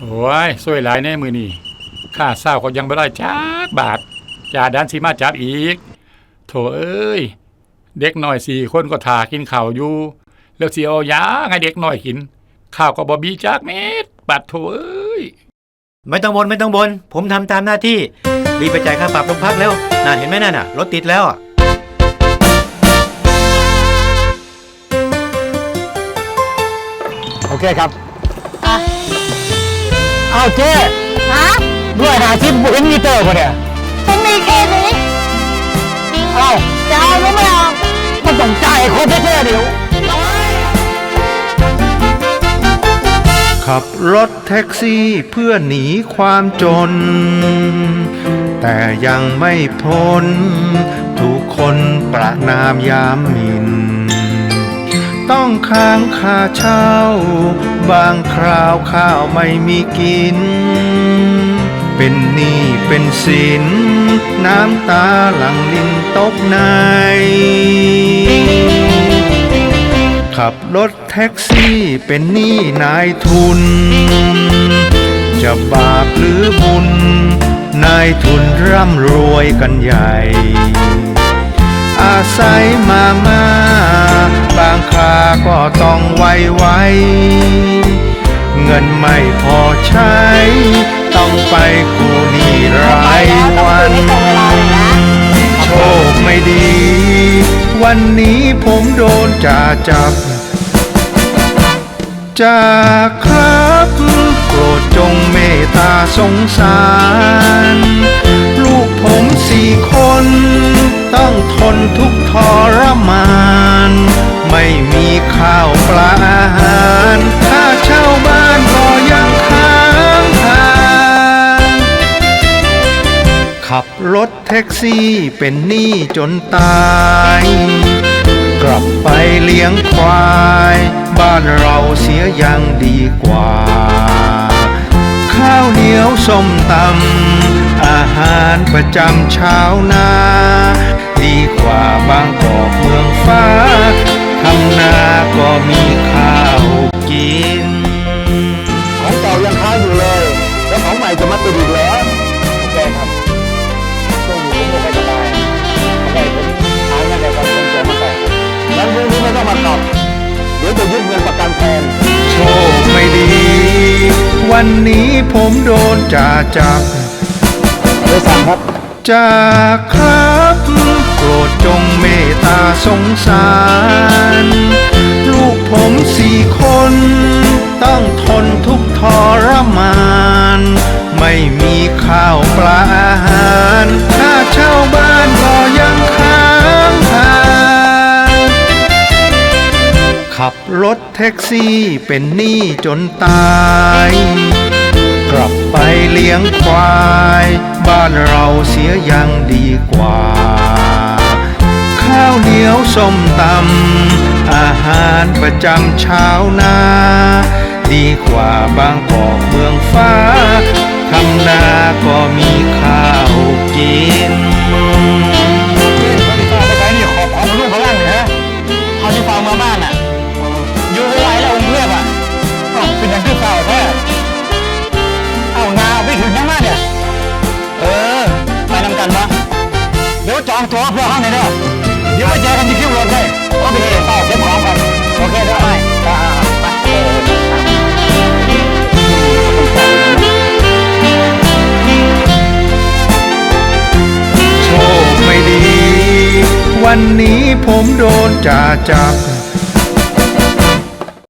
โอ้ยสวยหลายแน่มือนี่ข้าเศร้าก็ยังไม่ได้จักบาทจ่าดันสิมาจับอีก โถเอ้ย เด็กน้อยสี่คนก็ถากินข้าวอยู่ แล้วสิเอาหยาให้เด็กน้อยกิน ข้าวก็บ่มีจักเม็ดปัดโถเอ้ย ไม่ต้องบนไม่ต้องบน ผมทำตามหน้าที่ รีบไปจ่ายค่าปรับโรงพักเร็วน่าเห็นไหมนั่นน่ะ รถติดแล้วอะโอเคครับ เอาเจ๊ฮะด้วยหาซิมบุเห็นมีเตอร์ปะเนี่ยฉันมีแค่นี้เอ้าจะเอาหรือไม่เอามันต้องจ่ายคนแท้ๆเดี๋ยวขับรถแท็กซี่เพื่อหนีความจน แต่ยังไม่พ้นถูกคนประนามยามหมิน ต้องค้างค่าเช่า บางคราวข้าวไม่มีกิน เป็นหนี้เป็นสิน น้ำตาหลังลินตกใน ขับรถแท็กซี่เป็นหนี้นายทุน จะบาปหรือบุญ นายทุนร่ำรวยกันใหญ่ อาศัยมามาบางครา ก็ต้องไวไวเงินไม่พอใช้ ต้องไปกู้หนี้รายวัน โชคไม่ดี วันนี้ผมโดนจ่าจับจากครับโปรดจงเมตตาสงสาร ลูกผมสี่คน ต้องทนทุกทรมาน ไม่มีข้าวปลาอาหารค่าเช่าบ้านก็ยังค้างคาขับรถแท็กซี่เป็นหนี้จนตาย กลับไปเลี้ยงควาย บ้านเราเสียยังดีกว่า ข้าวเหนียวส้มตำอาหารประจำเช้านาดีกว่าบางกอกเมืองฟ้า ทำนาก็มีข้าวกิน ของเก่ายังค้างอยู่เลย แล้วของใหม่จะมาติดอีกแล้วโอเคครับช่วงนี้ผมไม่ค่อยสบายทำไมผมหาเงินในวันคงจะมาแต่งงั้นพรุ่งนี้ไม่ต้องมาตอบเดี๋ยวจะยึดเงินประกันแทนโชคไม่ดี วันนี้ผมโดนจ่าจับเลยสั่งครับจากครับ โปรดจงเมตตาสงสาร ไม่มีข้าวปลาอาหารค่าเช่าบ้านก็ยังค้างคาขับรถแท็กซี่เป็นหนี้จนตาย กลับไปเลี้ยงควาย บ้านเราเสียยังดีกว่า ข้าวเหนียวส้มตำอาหารประจำเช้านาดีกว่าบางกอกเมืองฟ้า ทำนาก็มีข้าวกินไปใช้นี่ขอบของลูกเขาล่างเลยฮะเขาที่ฟังมาบ้านอะอยู่ไม่ไหวแล้วกรุงเทพอะเป็นอย่างที่ฝ่าแท้เอานาไปถึงยังมาเนี่ย เออ ไปนำกันวะเดี๋ยวจองตัวเพื่อห้องหน่อยเด้อเดี๋ยวไปเจอกันที่คิวรถเลยโอเคเป้าเก็บของกันโอเคเด้อ วันนี้ผมโดนจ่าจับ